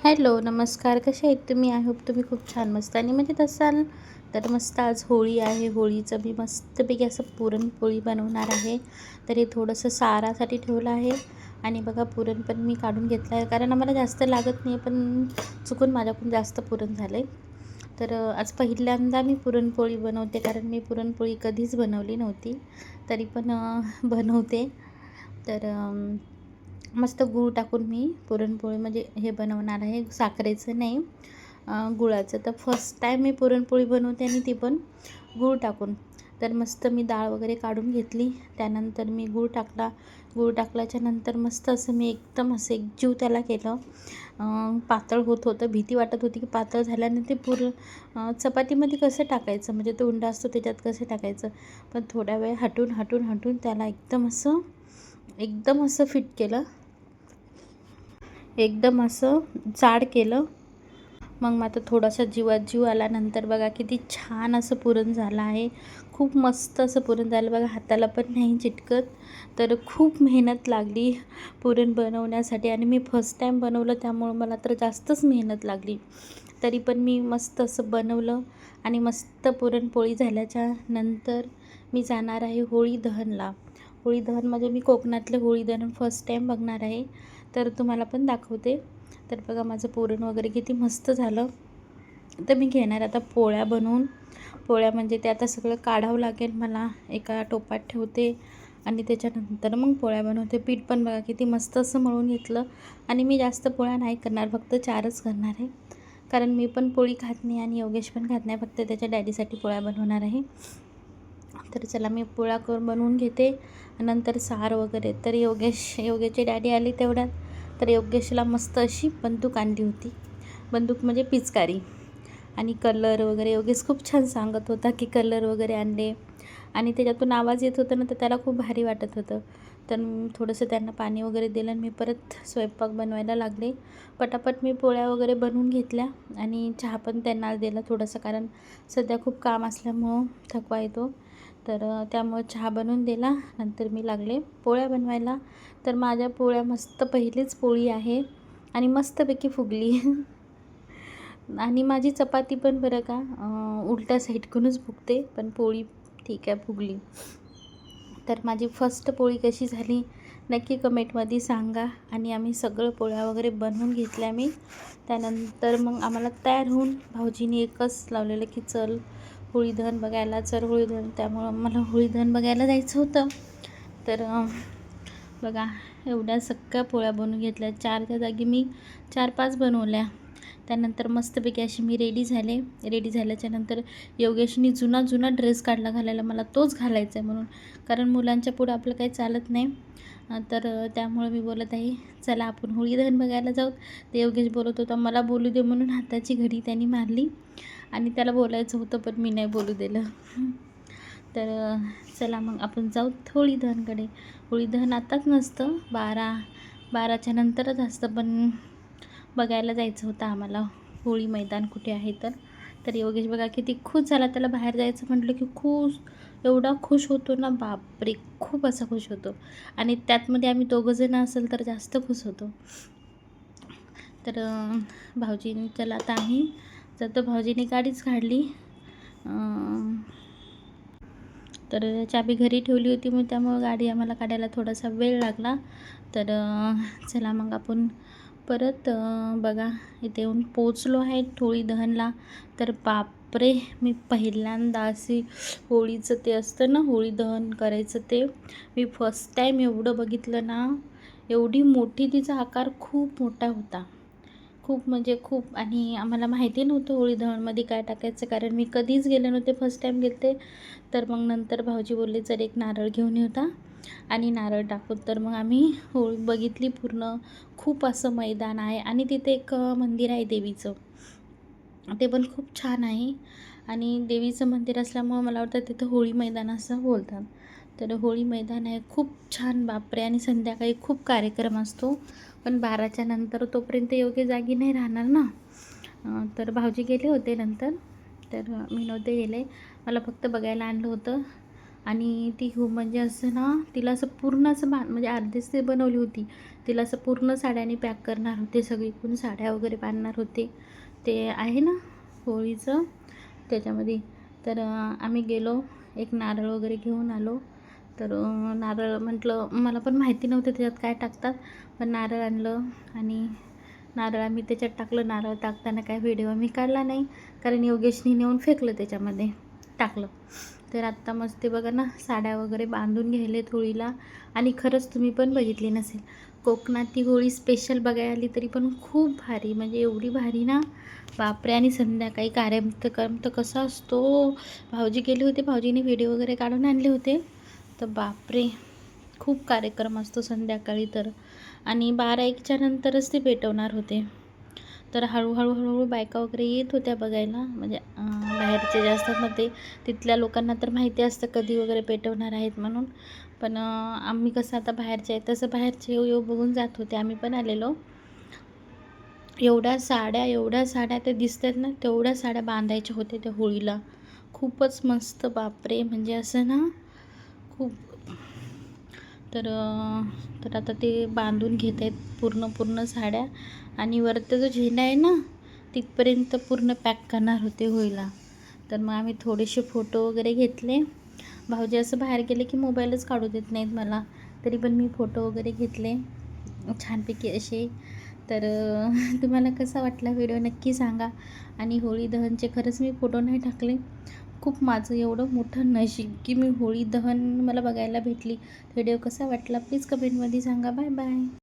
Hello नमस्कार. कसे आहेत तुम्ही? आय होप तुम्ही खूप छान मस्त आणि मजेत असाल? तर मस्त आज होळी आहे. होळीचं मी मस्तपैकी असं पुरणपोळी बनवणार आहे. तर हे थोडंसं सारासाठी ठेवलं आहे. आणि बघा पुरण पण मी काढून घेतलं आहे. कारण आम्हाला जास्त लागत नाही पण चुकून माझ्याकडून जास्त पुरण झालं आहे तर आज पहिल्यांदा मी पुरणपोळी बनवते कारण मी पुरणपोळी कधीच बनवली नव्हती. तरी पण बनवते. तर मस्त गूळ टाकून मी पुरणपोळी म्हणजे हे बनवणार आहे साखरेचं नाही गुळाचं. तर फर्स्ट टाईम मी पुरणपोळी बनवते आणि ती पण गूळ टाकून. तर मस्त मी डाळ वगैरे काढून घेतली. त्यानंतर मी गूळ टाकला. गूळ टाकल्याच्या नंतर मस्त असं मी एकदम असं एकजीव त्याला केलं. पातळ होत होतं. भीती वाटत होती की पातळ झाल्याने ते पुर चपातीमध्ये कसं टाकायचं? म्हणजे तो उंडा असतो त्याच्यात कसं टाकायचं? पण थोड्या वेळ हटून हटून हटून त्याला एकदम असं एकदम असं फिट केलं. एकदम असं जाड केलं. मग मग आता थोडासा जीवात जीव आल्यानंतर बघा किती छान असं पुरण झालं आहे. खूप मस्त असं पुरण झालं. बघा हाताला पण नाही चिटकत. तर खूप मेहनत लागली पुरण बनवण्यासाठी आणि मी फर्स्ट टाईम बनवलं त्यामुळं मला तर जास्तच मेहनत लागली. तरी पण मी मस्त असं बनवलं आणि मस्त पुरणपोळी झाल्याच्यानंतर मी जाणार आहे होळी दहनला. होळी दहन म्हणजे मी कोकणातले होळी दहन फर्स्ट टाईम बघणार आहे. तर तुम्हाला पण दाखवते. तर बघा माझं पुरण वगैरे किती मस्त झालं. तर मी घेणार आता पोळ्या बनवून. पोळ्या म्हणजे ते आता सगळं काढावं लागेल मला. एका टोपात ठेवते आणि त्याच्यानंतर मग पोळ्या बनवते. पीठ पण बघा किती मस्त असं मळून घेतलं. आणि मी जास्त पोळ्या नाही करणार फक्त चारच करणार आहे. कारण मी पण पोळी खात नाही आणि योगेश पण खात नाही. फक्त त्याच्या डॅडीसाठी पोळ्या बनवणार आहे. तर चला मी पोळा करून बनवून घेते. नंतर सार वगैरे. तर योगेश योगेचे डॅडी आले तेवढ्यात. तर योगेशला मस्त अशी बंदूक आणली होती. बंदूक म्हणजे पिचकारी. आणि कलर वगैरे. योगेश खूप छान सांगत होता की कलर वगैरे आणले. आणि त्याच्यातून आवाज येत होता ना तर त्याला खूप भारी वाटत होतं. तर थोडंसं त्यांना पाणी वगैरे दिलं आणि मी परत स्वयंपाक बनवायला लागले. पटापट मी पोळ्या वगैरे बनवून घेतल्या आणि चहा पण त्यांना दिला थोडंसं कारण सध्या खूप काम असल्यामुळं थकवा येतो. तर त्यामुळे चहा बनवून दिला. नंतर मी लागले पोळ्या बनवायला. तर माझ्या पोळ्या मस्त पहिलीच पोळी आहे आणि मस्तपैकी फुगली. आणि माझी चपाती पण बरं का उलट्या साईडकडूनच फुगते पण पोळी ठीक आहे फुगली. तर माझी फर्स्ट पोळी कशी झाली नक्की कमेंटमध्ये सांगा. आणि आम्ही सगळं पोळ्या वगैरे बनवून घेतल्या मी. त्यानंतर मग आम्हाला तयार होऊन भाऊजीने एकच लावलेलं की चल होळी बघायला चर होळी त्यामुळं मला होळी बघायला जायचं होतं. तर बघा एवढ्या सगळ्या पोळ्या बनवून घेतल्या. चारच्या जागी मी चार पाच बनवल्या. त्यानंतर मस्तपैकी अशी मी रेडी झाले. रेडी झाल्याच्यानंतर योगेशनी जुना जुना ड्रेस काढला घालायला. मला तोच घालायचा आहे म्हणून. कारण मुलांच्या पुढं आपलं काही चालत नाही. तर त्यामुळे मी बोलत आहे चला आपण होळी दहन बघायला जाऊ ते योगेश बोलत होता मला बोलू दे म्हणून हाताची घडी त्यांनी मारली. आणि त्याला बोलायचं होतं पण मी नाही बोलू दिलं. तर चला मग आपण जाऊ होळी दहनकडे. होळी दहन आताच नसतं बारा बाराच्या नंतरच असतं पण बघायला जायचं होतं आम्हाला. होळी मैदान कुठे आहे तर. तर योगेश बघा किती खुश झाला. त्याला बाहेर जायचं म्हटलं की खुश एवढा खुश होतो ना बापरे! खूप असा खुश होतो. आणि त्यातमध्ये आम्ही दोघंजणं असेल तर जास्त खुश होतो. तर भाऊजी चला आता आम्ही तर तो भाऊजीने गाडीच काढली. तर चाबी घरी ठेवली होती मग त्यामुळं गाडी आम्हाला काढायला थोडासा वेळ लागला. तर चला मग आपण परत बघा इथे येऊन पोचलो आहे होळी दहनला. तर बापरे मी पहिल्यांदा अशी होळीचं ते असतं ना होळी दहन करायचं ते. मी फर्स्ट टाईम एवढं बघितलं ना एवढी मोठी तिचा आकार खूप मोठा होता. खूप म्हणजे खूप आणि आम्हाला माहिती नव्हतं होळी दहनमध्ये काय टाकायचं कारण मी कधीच गेले नव्हते फर्स्ट टाईम गेले तर मग नंतर भाऊजी बोलले चल एक नारळ घेऊन येता आणि नारळ टाकून तर मग आम्ही होळी बघितली पूर्ण. खूप असं मैदान आहे आणि तिथे एक मंदिर आहे देवीचं. ते पण खूप छान आहे. आणि देवीचं मंदिर असल्यामुळं मला वाटतं तिथं होळी मैदान असं बोलतात. तर होळी मैदान आहे. खूप छान बापरे! आणि संध्याकाळी खूप कार्यक्रम असतो. पण बाराच्या नंतर तोपर्यंत योग्य जागी नाही राहणार ना. तर भाऊजी गेले होते नंतर. तर मी नव्हते गेले. मला फक्त बघायला आणलं होतं. आणि ती हो म्हणजे असं ना तिला असं पूर्ण असं बा म्हणजे अर्धीच ते बनवली होती. तिला असं पूर्ण साड्याने पॅक करणार होते. सगळीकडून साड्या वगैरे बांधणार होते. ते आहे ना होळीचं. त्याच्यामध्ये तर आम्ही गेलो. एक नारळ वगैरे घेऊन आलो. तर नारळ म्हटलं मला पण माहिती नव्हतं त्याच्यात काय टाकतात पण नारळ आणलं आणि नारळ आम्ही त्याच्यात टाकलं. नारळ टाकताना काय व्हिडिओ मी काढला नाही कारण योगेशनी नेऊन फेकलं त्याच्यामध्ये टाकलं. तर आत्ता मस्त बघा ना साड्या वगैरे बांधून घ्यायलेत होळीला आणि खरंच तुम्ही पण बघितली नसेल. कोकणात होळी स्पेशल बघायला आली तरी पण खूप भारी म्हणजे एवढी भारी ना. बापरे आणि संध्याकाळी कार्यक्रम तर कसा असतो. भाऊजी गेले होते भाऊजीने व्हिडिओ वगैरे काढून आणले होते. तर बापरे खूप कार्यक्रम असतो संध्याकाळी तर. आणि बारा एकच्या नंतरच ते पेटवणार होते. तर हळूहळू हळूहळू बायका वगैरे येत होत्या बघायला. म्हणजे बाहेरचे जे असतात ना ते तिथल्या लोकांना तर माहिती असतं कधी वगैरे पेटवणार आहेत म्हणून. पण आम्ही कसं आता बाहेरचे आहे तसं बाहेरचे येऊ येऊ बघून जात होते. आम्ही पण आलेलो. एवढ्या साड्या एवढ्या साड्या ते दिसतात ना तेवढ्या साड्या बांधायच्या होत्या त्या होळीला. खूपच मस्त बापरे. म्हणजे असं ना खूप. तर तर आता ते बांधून घेत आहेत पूर्ण पूर्ण साड्या आणि वरचा जो झेंडा आहे ना तिथपर्यंत पूर्ण पॅक करणार होते होईला. तर मग आम्ही थोडेसे फोटो वगैरे घेतले. भाऊजी असं बाहेर गेले की मोबाईलच काढू देत नाहीत मला. तरी पण मी फोटो वगैरे घेतले. छानपैकी असे. तर तुम्हाला कसा वाटला व्हिडिओ नक्की सांगा. आणि होळी दहनचे खरंच मी फोटो नाही टाकले. खूप माझं एवढं मोठं नशीब की मी होळी दहन मला बघायला भेटली. व्हिडिओ कसा वाटला? प्लीज कमेंटमध्ये सांगा. Bye bye.